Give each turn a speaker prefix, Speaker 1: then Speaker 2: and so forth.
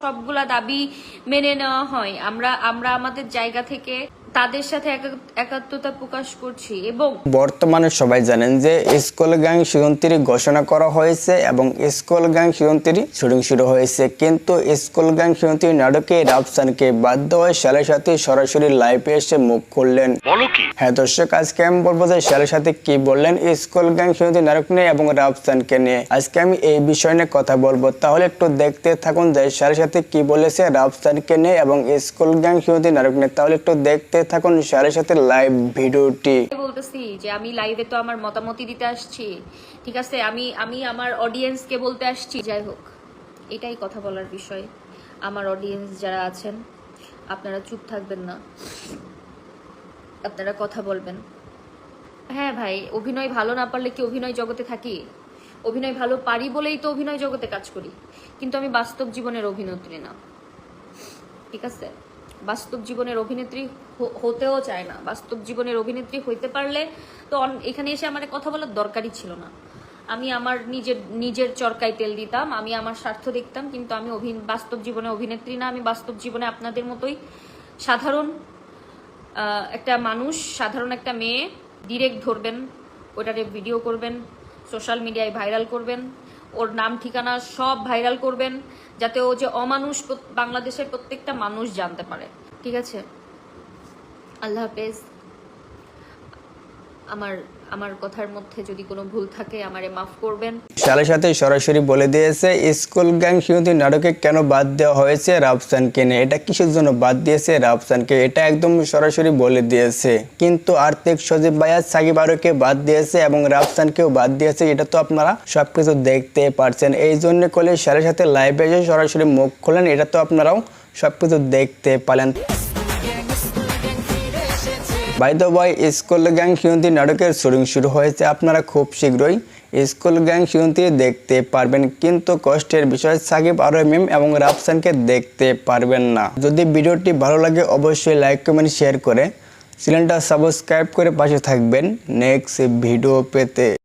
Speaker 1: সবগুলা দাবি মেনে নেওয়া হয়। আমরা আমরা আমাদের জায়গা থেকে তাদের সাথে একাত্মতা প্রকাশ করছি এবং
Speaker 2: বর্তমানে সবাই জানেন যে স্কুল গ্যাং সিজন ঘোষণা করা হয়েছে এবং স্কুল গ্যাং সিজন শুটিং শুরু হয়েছে। কিন্তু স্কুল গ্যাং সিজন নাটকে রাফসানকে বাধ্য হয়ে শালের সাথে সরাসরি লাইভে এসে মুখ খুললেন।
Speaker 3: বলো কি?
Speaker 2: হ্যাঁ দর্শক আজকে আমি বলব যে শালের সাথে কি বললেন স্কুল গ্যাং সিজন থ্রি নাটক নিয়ে এবং রাফসানকে নিয়ে। আজকে আমি এই বিষয় নিয়ে কথা বলব। তাহলে একটু দেখতে থাকুন যে শালের সাথে কি বলেছে রাফসানকে নিয়ে এবং স্কুল গ্যাং সিজন থ্রি নাটক নিয়ে। তাহলে একটু দেখতে থাকুন শালের সাথে লাইভ ভিডিওটি।
Speaker 1: বলতেছি যে আমি লাইভে তো আমার মতামতি দিতে আসছি। ঠিক আছে? আমি আমি আমার অডিয়েন্সকে বলতে আসছি। যাই হোক, এটাই কথা বলার বিষয়। আমার অডিয়েন্স যারা আছেন, আপনারা চুপ থাকবেন না। আপনারা কথা বলবেন। হ্যাঁ ভাই, অভিনয় ভালো না পারলে কি অভিনয় জগতে থাকি? অভিনয় ভালো পারি বলেই তো অভিনয় জগতে কাজ করি। কিন্তু আমি বাস্তব জীবনের অভিনেত্রী না। ঠিক আছে? বাস্তব জীবনের অভিনেত্রী হতেও চায় না। বাস্তব জীবনের অভিনেত্রী হইতে পারলে তো এখানে এসে আমার কথা বলার দরকারই ছিল না। আমি আমার নিজের নিজের চরকায় তেল দিতাম, আমি আমার স্বার্থ দেখতাম, কিন্তু আমি অভি- বাস্তব জীবনে অভিনেত্রী না, আমি বাস্তব জীবনে আপনাদের মতোই সাধারণ একটা মানুষ, সাধারণ একটা মেয়ে ডিরেক্ট ধরবেন, ওটারে ভিডিও করবেন সোশ্যাল মিডিয়ায় ভাইরাল করবেন ওর নাম, ঠিকানা সব ভাইরাল করবেন, যাতে ও যে অমানুষ বাংলাদেশের প্রত্যেকটা মানুষ জানতে পারে। ঠিক আছে? আল্লাহ হাফেজ। আমার আমার কথার মধ্যে যদি কোনো ভুল থাকে, আমারে মাফ করবেন।
Speaker 2: শালের সাথে সরাসরি বলে দিয়েছে, স্কুল গ্যাং সিউতি নাটকে কেন বাদ দেওয়া হয়েছে রাফসানকে নিয়ে? এটা কিসের জন্য বাদ দিয়েছে রাফসানকে? এটা একদম সরাসরি বলে দিয়েছে। কিন্তু আর্থিক সজীব ভাইয়া সাকিব আরোকে বাদ দিয়েছে এবং রাফসানকেও বাদ দিয়েছে, এটা তো আপনারা সবকিছু দেখতে পারছেন। এই জন্য করলে শালের সাথে লাইভে এসে সরাসরি মুখ খোলেন, এটা তো আপনারাও সবকিছু দেখতে পারেন বাই দ্য স্কুল গ্যাং সিউন্তি নাটকের শুটিং শুরু হয়েছে আপনারা খুব শীঘ্রই স্কুল গ্যাং সিউন্তি দেখতে পারবেন কিন্তু কষ্টের বিষয় সাকিব আর মিম এবং রাফসানকে দেখতে পারবেন না যদি ভিডিওটি ভালো লাগে অবশ্যই লাইক কমেন্ট শেয়ার করে চ্যানেলটা সাবস্ক্রাইব করে পাশে থাকবেন নেক্সট ভিডিও পেতে